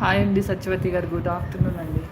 Hi అండి సత్యవతి గారు good afternoon అండి.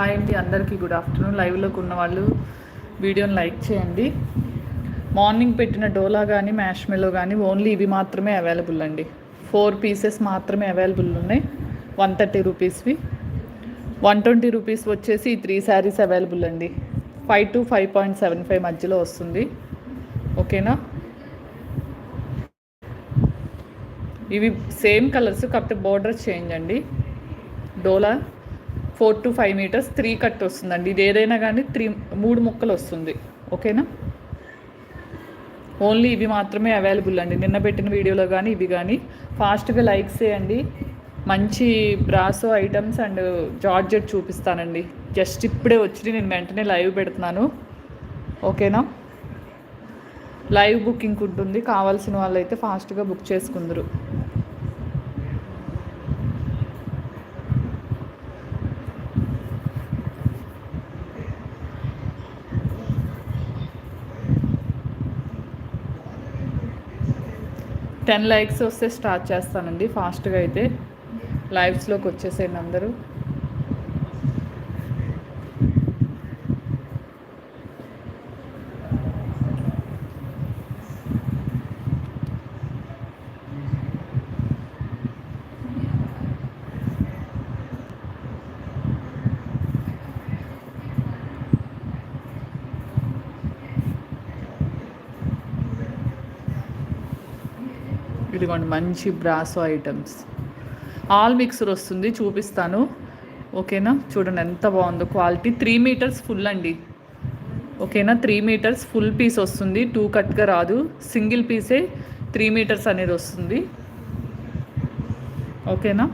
హాయ్ అండి అందరికీ గుడ్ ఆఫ్టర్నూన్ లైవ్లోకి ఉన్న వాళ్ళు వీడియోని లైక్ చేయండి. మార్నింగ్ పెట్టిన డోలా కానీ మ్యాష్ మెలో కానీ ఓన్లీ ఇవి మాత్రమే అవైలబుల్ అండి. ఫోర్ పీసెస్ మాత్రమే అవైలబుల్ ఉన్నాయి. వన్ థర్టీ రూపీస్వి వన్ ట్వంటీ రూపీస్ వచ్చేసి ఈ త్రీ శారీస్ అవైలబుల్ అండి. Five to five point seven five మధ్యలో వస్తుంది. ఓకేనా ఇవి సేమ్ కలర్స్ కాకపోతే బోర్డర్ చేంజ్ అండి. డోలా four to five metres three cut వస్తుందండి. ఇది ఏదైనా కానీ త్రీ మూడు ముక్కలు వస్తుంది. ఓకేనా? ఓన్లీ ఇవి మాత్రమే అవైలబుల్ అండి. నిన్న పెట్టిన వీడియోలో కానీ ఇవి కానీ. ఫాస్ట్గా లైక్స్ చేయండి. మంచి బ్రాసో ఐటమ్స్ అండ్ జార్జెట్ చూపిస్తానండి. జస్ట్ ఇప్పుడే వచ్చి నేను వెంటనే లైవ్ పెడుతున్నాను. ఓకేనా? లైవ్ బుకింగ్ ఉంటుంది. కావాల్సిన వాళ్ళైతే ఫాస్ట్గా బుక్ చేసుకుందరు. టెన్ లైక్స్ వస్తే స్టార్ట్ చేస్తానండి. ఫాస్ట్గా అయితే. లైవ్స్లోకి వచ్చేసేయండి అందరూ. ఇదిగోండి మంచి బ్రాసో ఐటమ్స్. ఆల్ మిక్సర్ వస్తుంది చూపిస్తాను. ఓకేనా? చూడండి ఎంత బాగుందో క్వాలిటీ. త్రీ మీటర్స్ ఫుల్ అండి. ఓకేనా? త్రీ మీటర్స్ ఫుల్ పీస్ వస్తుంది. టూ కట్గా రాదు. సింగిల్ పీసే త్రీ మీటర్స్ అనేది వస్తుంది. ఓకేనా?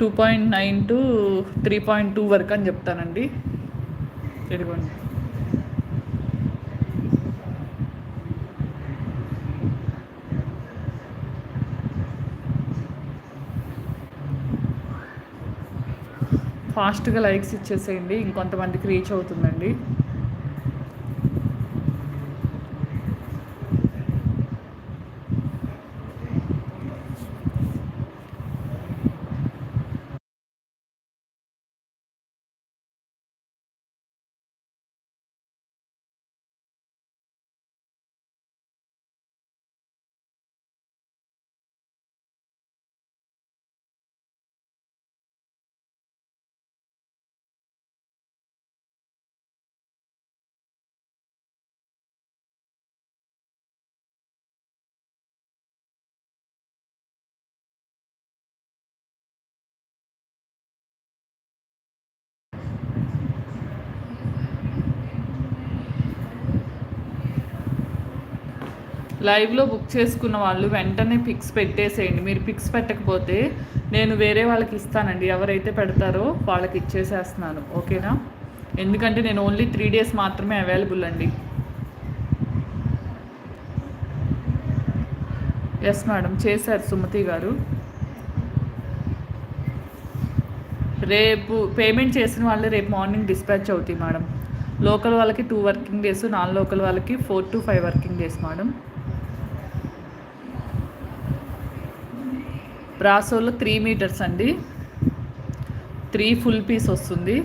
Two point nine to three point two వరకు అని చెప్తానండి. ఇదిగోండి. ఫాస్ట్గా లైక్స్ ఇచ్చేసేయండి. ఇంకొంతమందికి రీచ్ అవుతుందండి. లైవ్లో బుక్ చేసుకున్న వాళ్ళు వెంటనే పిక్స్ పెట్టేసేయండి. మీరు పిక్స్ పెట్టకపోతే నేను వేరే వాళ్ళకి ఇస్తానండి. ఎవరైతే పెడతారో వాళ్ళకి ఇచ్చేసేస్తున్నాను. ఓకేనా? ఎందుకంటే నేను ఓన్లీ త్రీ డేస్ మాత్రమే అవైలబుల్ అండి. ఎస్ మేడం చేశారు సుమతి గారు. రేపు పేమెంట్ చేసిన వాళ్ళే రేపు మార్నింగ్ డిస్పాచ్ అవుతాయి మేడం లోకల్ వాళ్ళకి two working days non local వాళ్ళకి four to five working days madam బ్రాసోలో three metres అండి. త్రీ ఫుల్ పీస్ వస్తుంది.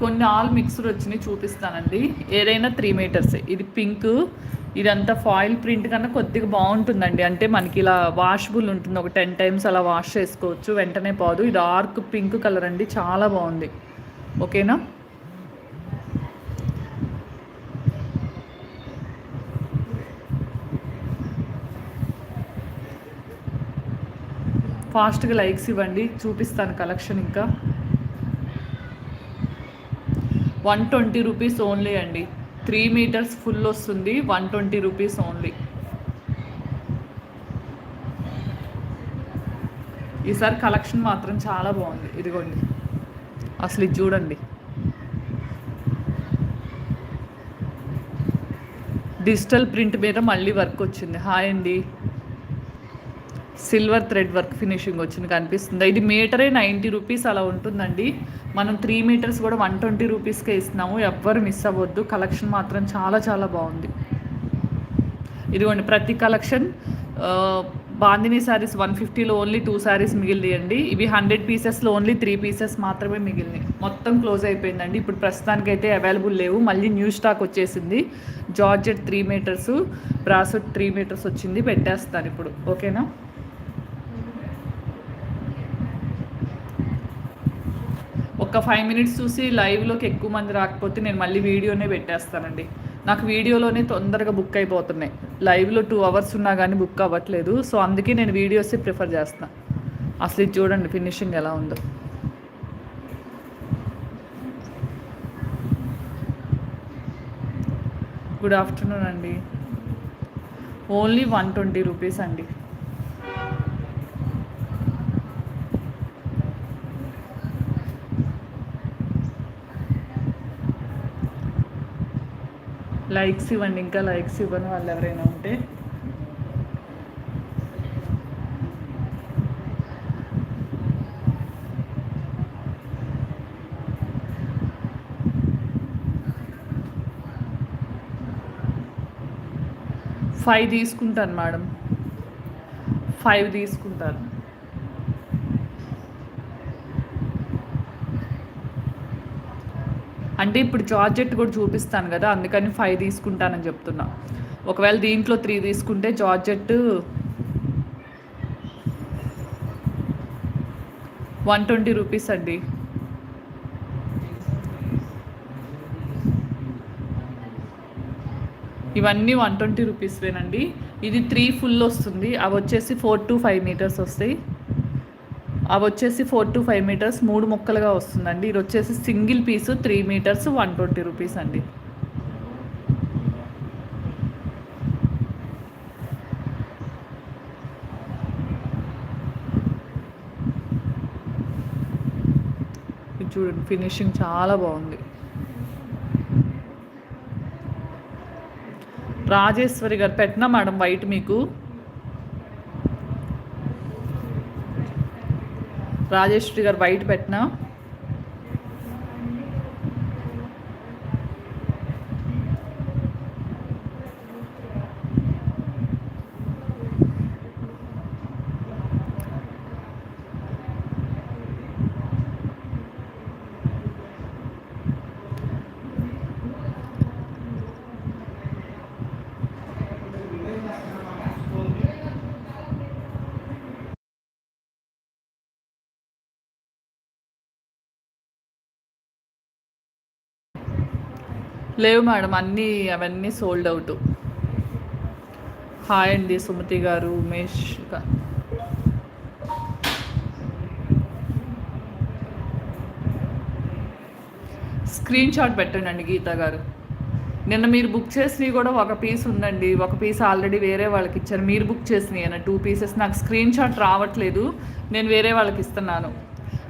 కొన్ని ఆల్ మిక్స్డ్ వచ్చినాయి చూపిస్తానండి. ఏదైనా త్రీ మీటర్స్. ఇది పింక్ ఇదంతా ఫాయిల్ ప్రింట్ కన్నా కొద్దిగా బాగుంటుందండి. అంటే మనకి ఇలా వాషబుల్ ఉంటుంది. ఒక టెన్ టైమ్స్ అలా వాష్ చేసుకోవచ్చు. వెంటనే పోదు. ఇది డార్క్ పింక్ కలర్ అండి. చాలా బాగుంది. ఓకేనా ఫాస్ట్గా లైక్స్ ఇవ్వండి. చూపిస్తాను కలెక్షన్ ఇంకా. వన్ ట్వంటీ రూపీస్ ఓన్లీ అండి. త్రీ మీటర్స్ ఫుల్ వస్తుంది వన్ ట్వంటీ రూపీస్ ఓన్లీ ఈసారి కలెక్షన్ మాత్రం చాలా బాగుంది. ఇదిగోండి. అసలు ఇది చూడండి. డిజిటల్ ప్రింట్ మీద మళ్ళీ వర్క్ వచ్చింది. హాయ్ అండి. సిల్వర్ థ్రెడ్ వర్క్ ఫినిషింగ్ వచ్చింది కనిపిస్తుంది. ఇది మీటరే నైంటీ రూపీస్ అలా ఉంటుందండి. మనం త్రీ మీటర్స్ కూడా వన్ ట్వంటీ రూపీస్కే ఇస్తున్నాము. ఎవ్వరు మిస్ అవ్వద్దు. కలెక్షన్ మాత్రం చాలా చాలా బాగుంది. ఇదిగోండి ప్రతి కలెక్షన్ బాందిని శారీస్ వన్ ఫిఫ్టీలో ఓన్లీ టూ శారీస్ మిగిలియండి ఇవి హండ్రెడ్ పీసెస్లో ఓన్లీ త్రీ పీసెస్ మాత్రమే మిగిలినాయి. మొత్తం క్లోజ్ అయిపోయిందండి. ఇప్పుడు ప్రస్తుతానికి అయితే అవైలబుల్ లేవు. మళ్ళీ న్యూ స్టాక్ వచ్చేసింది. జార్జెట్ త్రీ మీటర్స్ బ్రాసెట్ త్రీ మీటర్స్ వచ్చింది. పెట్టేస్తాను ఇప్పుడు. ఓకేనా? ఒక ఫైవ్ మినిట్స్ చూసి లైవ్లోకి ఎక్కువ మంది రాకపోతే నేను మళ్ళీ వీడియోనే పెట్టేస్తానండి. నాకు వీడియోలోనే తొందరగా బుక్ అయిపోతున్నాయి. లైవ్లో టూ అవర్స్ ఉన్నా కానీ బుక్ అవ్వట్లేదు. సో అందుకే నేను వీడియోసే ప్రిఫర్ చేస్తాను అసలు ఇది చూడండి ఫినిషింగ్ ఎలా ఉందో. గుడ్ ఆఫ్టర్నూన్ అండి. ఓన్లీ వన్ ట్వంటీ రూపీస్ అండి. లైక్స్ ఇవ్వండి ఇంకా లైక్స్ ఇవ్వని వాళ్ళు ఎవరైనా ఉంటే. ఫైవ్ తీసుకుంటాను మేడం. ఫైవ్ తీసుకుంటాను. అంటే ఇప్పుడు జార్జెట్ కూడా చూపిస్తాను కదా అందుకని ఫైవ్ తీసుకుంటానని చెప్తున్నా. ఒకవేళ దీంట్లో త్రీ తీసుకుంటే జార్జెట్ వన్ ట్వంటీ రూపీస్ అండి. ఇవన్నీ వన్ ట్వంటీ రూపీస్వేనండి ఇది త్రీ ఫుల్ వస్తుంది. అవి వచ్చేసి ఫోర్ టు ఫైవ్ మీటర్స్ వస్తాయి. అవి వచ్చేసి ఫోర్ టు ఫైవ్ మీటర్స్ మూడు ముక్కలుగా వస్తుందండి. ఇది వచ్చేసి single piece three meters one twenty rupees అండి. చూడండి ఫినిషింగ్ చాలా బాగుంది. రాజేశ్వరి గారు పెట్టినా మేడం వైట్ మీకు. రాజేశ్వరి గారు బయట పెట్టిన లేవు మేడం అన్నీ అవన్నీ సోల్డ్ అవుట్ హాయ్ అండి సుమతి గారు ఉమేష్ స్క్రీన్ షాట్ పెట్టండి గీత గారు. నిన్న మీరు బుక్ చేసినవి కూడా ఒక పీస్ ఉందండి. ఒక పీస్ ఆల్రెడీ వేరే వాళ్ళకి ఇచ్చారు. మీరు బుక్ చేసినవి అన్న టూ పీసెస్ నాకు స్క్రీన్ షాట్ రావట్లేదు. నేను వేరే వాళ్ళకి ఇస్తున్నాను.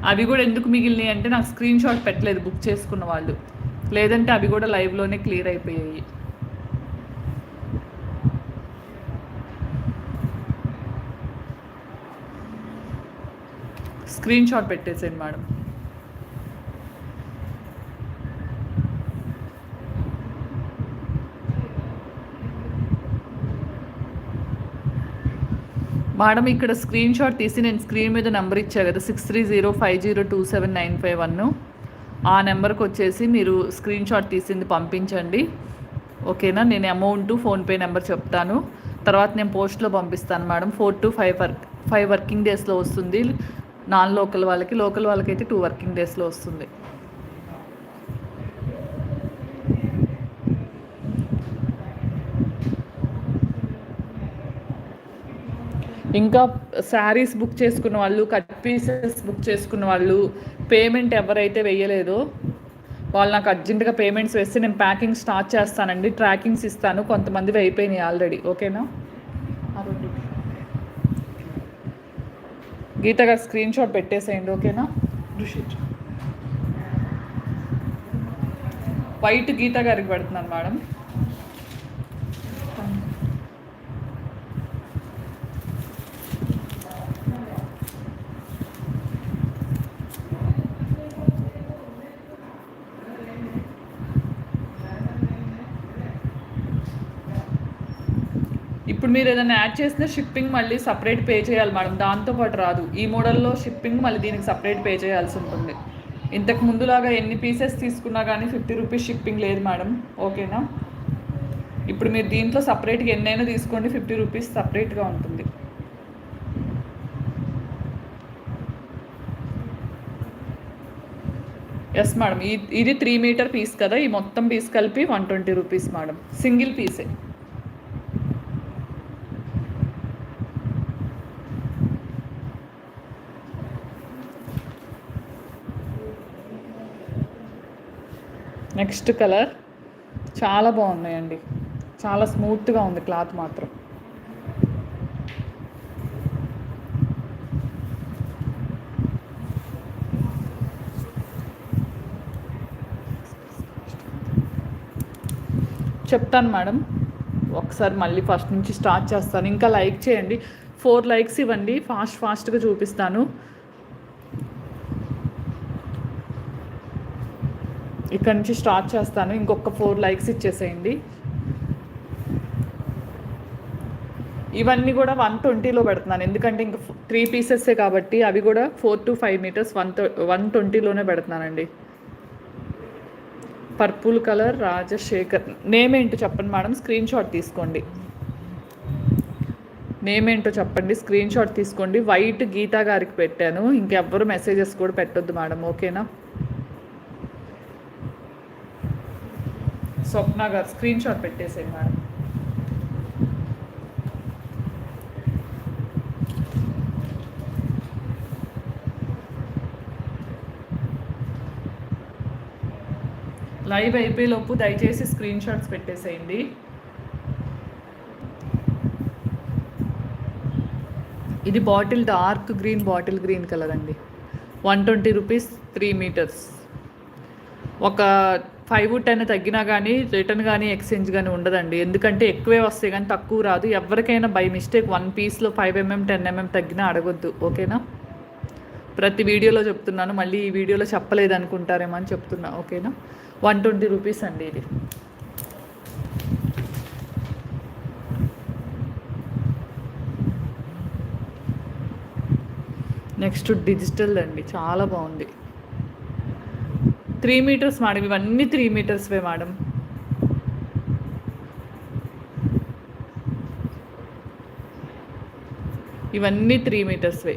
అవి కూడా ఎందుకు మిగిలినాయి అంటే నాకు స్క్రీన్ షాట్ పెట్టలేదు బుక్ చేసుకున్న వాళ్ళు. లేదంటే అవి కూడా లైవ్లోనే క్లియర్ అయిపోయాయి. స్క్రీన్ షాట్ పెట్టేసేయండి మేడం. మేడం ఇక్కడ స్క్రీన్ షాట్ తీసి నేను స్క్రీన్ మీద నెంబర్ ఇచ్చా కదా six three zero five zero two seven nine five one. ఆ నెంబర్కి వచ్చేసి మీరు స్క్రీన్ షాట్ తీసింది పంపించండి. ఓకేనా? నేను అమౌంట్ ఫోన్పే నెంబర్ చెప్తాను. తర్వాత నేను పోస్ట్లో పంపిస్తాను madam. Four to five work five working డేస్లో వస్తుంది. నాన్ లోకల్ వాళ్ళకి లోకల్ వాళ్ళకైతే టూ వర్కింగ్ డేస్లో వస్తుంది. ఇంకా శారీస్ బుక్ చేసుకున్న వాళ్ళు కట్ పీసెస్ బుక్ చేసుకున్న వాళ్ళు పేమెంట్ ఎవరైతే వేయలేదో వాళ్ళు నాకు అర్జెంటుగా పేమెంట్స్ వేస్తే నేను ప్యాకింగ్ స్టార్ట్ చేస్తానండి ట్రాకింగ్స్ ఇస్తాను. కొంతమంది అయిపోయినాయి ఆల్రెడీ. ఓకేనా? గీత గారు స్క్రీన్ షాట్ పెట్టేసేయండి. ఓకేనా? వైట్ గీత గారికి పెడుతున్నాను మేడం. ఇప్పుడు మీరు ఏదైనా యాడ్ చేసిన షిప్పింగ్ మళ్ళీ సపరేట్ పే చేయాలి మేడం దాంతోపాటు రాదు. ఈ మోడల్లో షిప్పింగ్ మళ్ళీ దీనికి సపరేట్ పే చేయాల్సి ఉంటుంది. ఇంతకు ముందులాగా ఎన్ని పీసెస్ తీసుకున్నా కానీ ఫిఫ్టీ రూపీస్ షిప్పింగ్ లేదు మేడం ఓకేనా ఇప్పుడు మీరు దీంట్లో సపరేట్గా ఎన్నైనా తీసుకోండి ఫిఫ్టీ రూపీస్ సపరేట్గా ఉంటుంది. ఎస్ మేడం ఇది త్రీ మీటర్ పీస్ కదా? ఈ మొత్తం పీస్ కలిపి one twenty rupees madam single పీసే నెక్స్ట్ కలర్ చాలా బాగున్నాయండి. చాలా స్మూత్గా ఉంది క్లాత్ మాత్రం. చెప్తాను మేడం. ఒకసారి మళ్ళీ ఫస్ట్ నుంచి స్టార్ట్ చేస్తాను. ఇంకా లైక్ చేయండి. ఫోర్ లైక్స్ ఇవ్వండి. ఫాస్ట్ ఫాస్ట్గా చూపిస్తాను. ఇక్కడ నుంచి స్టార్ట్ చేస్తాను. ఇంకొక ఫోర్ లైక్స్ ఇచ్చేసేయండి. ఇవన్నీ కూడా వన్ ట్వంటీలో పెడుతున్నాను. ఎందుకంటే ఇంకా త్రీ పీసెస్సే కాబట్టి అవి కూడా four to five meters one one ట్వంటీలోనే పెడుతున్నానండి. Purple colour Rajasekhar. నేమ్ ఏంటో చెప్పండి మేడం. స్క్రీన్ షాట్ తీసుకోండి. నేమ్ ఏంటో చెప్పండి. స్క్రీన్ షాట్ తీసుకోండి. వైట్ గీతా గారికి పెట్టాను. ఇంకెవ్వరు మెసేజెస్ కూడా పెట్టొద్దు మేడం. ఓకేనా స్వప్న గారు స్క్రీన్ షాట్ పెట్టేసేయండి మేడం లైవ్ అయిపోయేలోపు దయచేసి స్క్రీన్ షాట్స్ పెట్టేసేయండి. ఇది bottle dark green bottle green colour అండి. One twenty rupees three meters. ఒక ఫైవ్ టెన్ తగ్గినా కానీ రిటర్న్ కానీ ఎక్స్చేంజ్ కానీ ఉండదండి. ఎందుకంటే ఎక్కువే వస్తాయి కానీ తక్కువ రాదు. ఎవరికైనా బై మిస్టేక్ వన్ పీస్లో ఫైవ్ ఎంఎం టెన్ ఎంఎం తగ్గినా అడగొద్దు. ఓకేనా? ప్రతి వీడియోలో చెప్తున్నాను. మళ్ళీ ఈ వీడియోలో చెప్పలేదు అనుకుంటారేమో అని చెప్తున్నా. ఓకేనా? వన్ ట్వంటీ రూపీస్ అండి ఇది. నెక్స్ట్ డిజిటల్ అండి. చాలా బాగుంది. త్రీ మీటర్స్ మేడం ఇవన్నీ త్రీ మీటర్స్వే మేడం. ఇవన్నీ త్రీ మీటర్స్వే.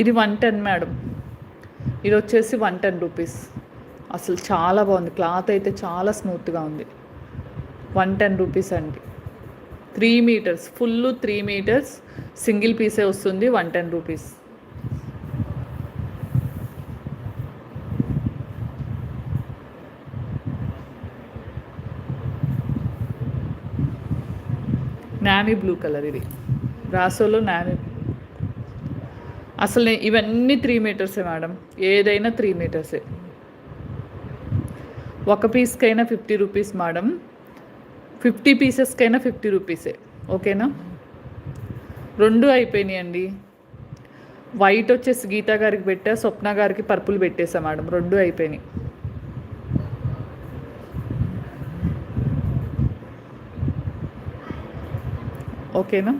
ఇది వన్ టెన్ మేడం. ఇది వచ్చేసి వన్ టెన్ రూపీస్. అసలు చాలా బాగుంది. క్లాత్ అయితే చాలా స్మూత్గా ఉంది. వన్ టెన్ రూపీస్ అండి. Three meters. Full three meters. Single పీసే వస్తుంది. One ten rupees. నానీ బ్లూ కలర్ ఇది. రాసోలో నానీ అసలు ఇవన్నీ త్రీ మీటర్సే మేడం. ఏదైనా త్రీ మీటర్సే ఒక పీస్కైనా ఫిఫ్టీ రూపీస్ మేడం. ఫిఫ్టీ పీసెస్కైనా ఫిఫ్టీ రూపీసే ఓకేనా? రెండు అయిపోయినాయండి. వైట్ వచ్చేసి గీతా గారికి పెట్టా స్వప్న గారికి పర్పుల్ పెట్టేసా మేడం. రెండు అయిపోయినాయి. ఓకేనా?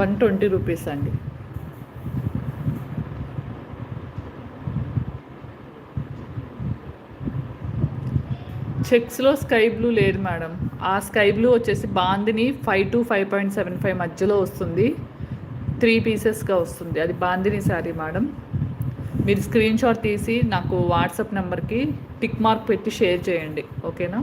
వన్ ట్వంటీ రూపీస్ అండి. చెక్స్లో స్కై బ్లూ లేదు మేడం. ఆ స్కై బ్లూ వచ్చేసి bandhani five to five point seven five మధ్యలో వస్తుంది. త్రీ పీసెస్గా వస్తుంది. అది బాందిని శారీ మేడం. మీరు స్క్రీన్ షాట్ తీసి నాకు వాట్సాప్ నెంబర్కి టిక్ మార్క్ పెట్టి షేర్ చేయండి. ఓకేనా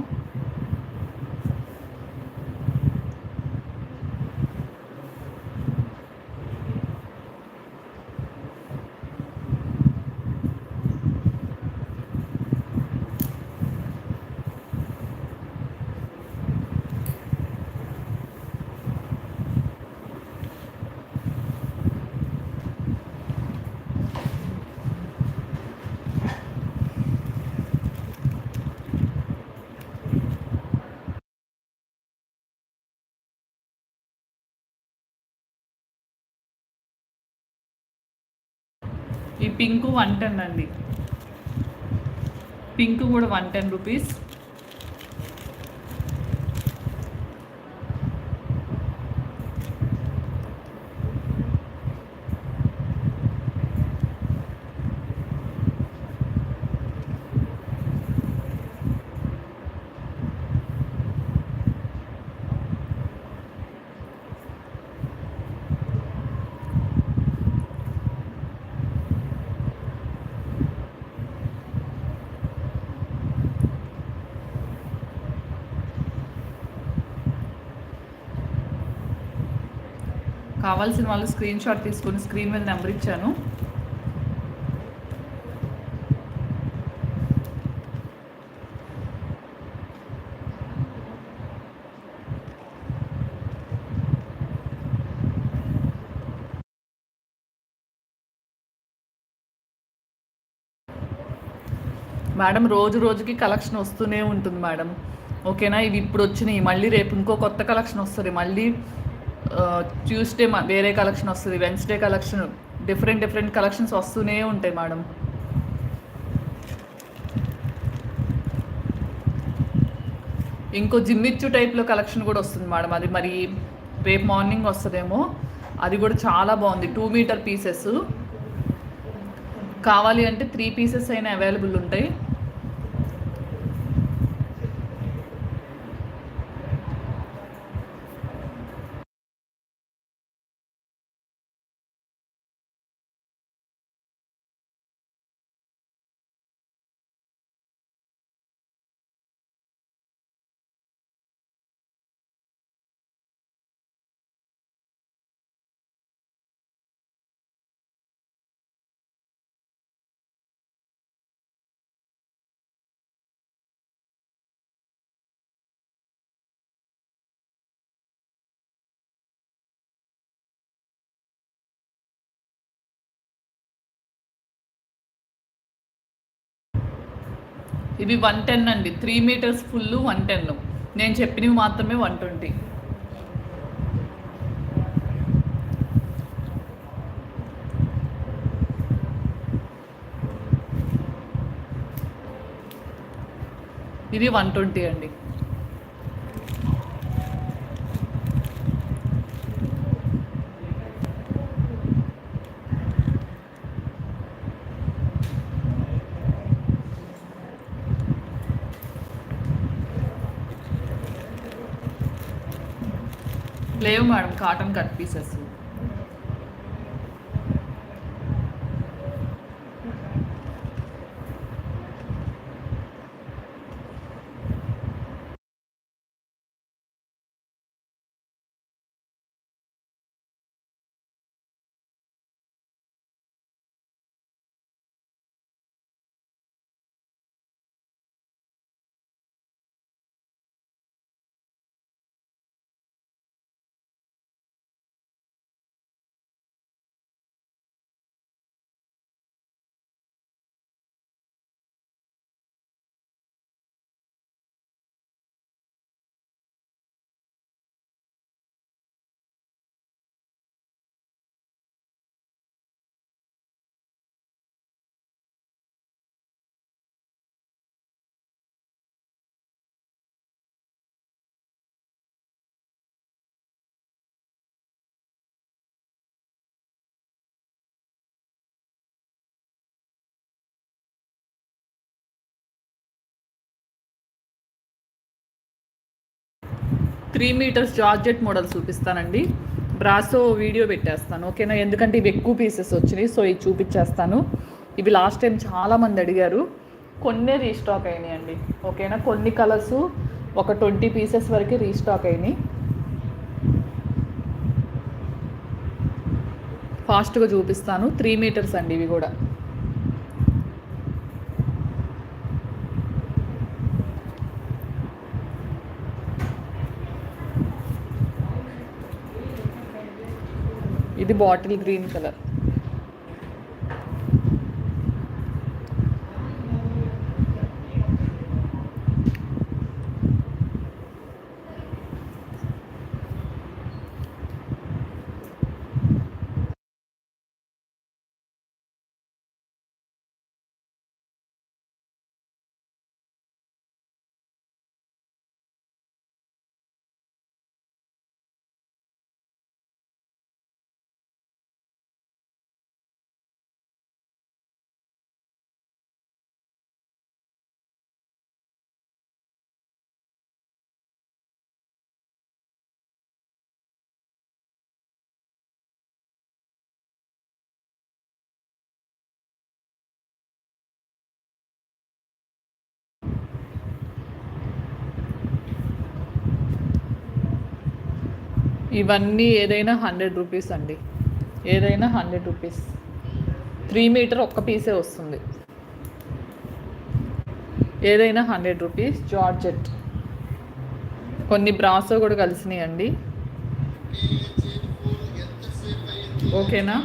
ఈ పింక్ వన్ టెన్ అండి. పింక్ కూడా వన్ టెన్ రూపీస్. కావాల్సిన వాళ్ళు స్క్రీన్ షాట్ తీసుకొని స్క్రీన్ మీద నెంబర్ ఇచ్చాను. మేడం రోజు రోజుకి కలెక్షన్ వస్తూనే ఉంటుంది మేడం. ఓకేనా? ఇవి ఇప్పుడు వచ్చినాయి. మళ్ళీ రేపు ఇంకో కొత్త కలెక్షన్ వస్తుంది. మళ్ళీ ట్యూస్డే వేరే కలెక్షన్ వస్తుంది Wednesday collection different different collections వస్తూనే ఉంటాయి మేడం ఇంకో జిమ్మిచ్చు టైప్లో కలెక్షన్ కూడా వస్తుంది మేడం అది మరి రేపు మార్నింగ్ వస్తుందేమో. అది కూడా చాలా బాగుంది. టూ మీటర్ పీసెస్ కావాలి అంటే త్రీ పీసెస్ అయినా అవైలబుల్ ఉంటాయి. ఇవి వన్ టెన్ అండి. Three meters full one ten నేను చెప్పినవి మాత్రమే వన్ ట్వంటీ ఇది వన్ ట్వంటీ అండి. లేవు madam cotton cut pieces. Three meters georgette model చూపిస్తానండి. బ్రాసో వీడియో పెట్టేస్తాను ఓకేనా? ఎందుకంటే ఇవి ఎక్కువ పీసెస్ వచ్చినాయి సో ఇవి చూపించేస్తాను. ఇవి లాస్ట్ టైం చాలామంది అడిగారు. కొన్నే రీస్టాక్ అయినాయి అండి ఓకేనా? కొన్ని కలర్స్ ఒక ట్వంటీ పీసెస్ వరకు రీస్టాక్ అయినాయి. ఫాస్ట్గా చూపిస్తాను త్రీ మీటర్స్ అండి ఇవి కూడా. ఇది బాటిల్ గ్రీన్ ఇవన్నీ ఏదైనా హండ్రెడ్ రూపీస్ అండి. ఏదైనా హండ్రెడ్ రూపీస్. త్రీ మీటర్ ఒక్క పీసే వస్తుంది. ఏదైనా హండ్రెడ్ రూపీస్ జార్జెట్. కొన్ని బ్రాసో కూడా కలిసినాయండి. ఓకేనా?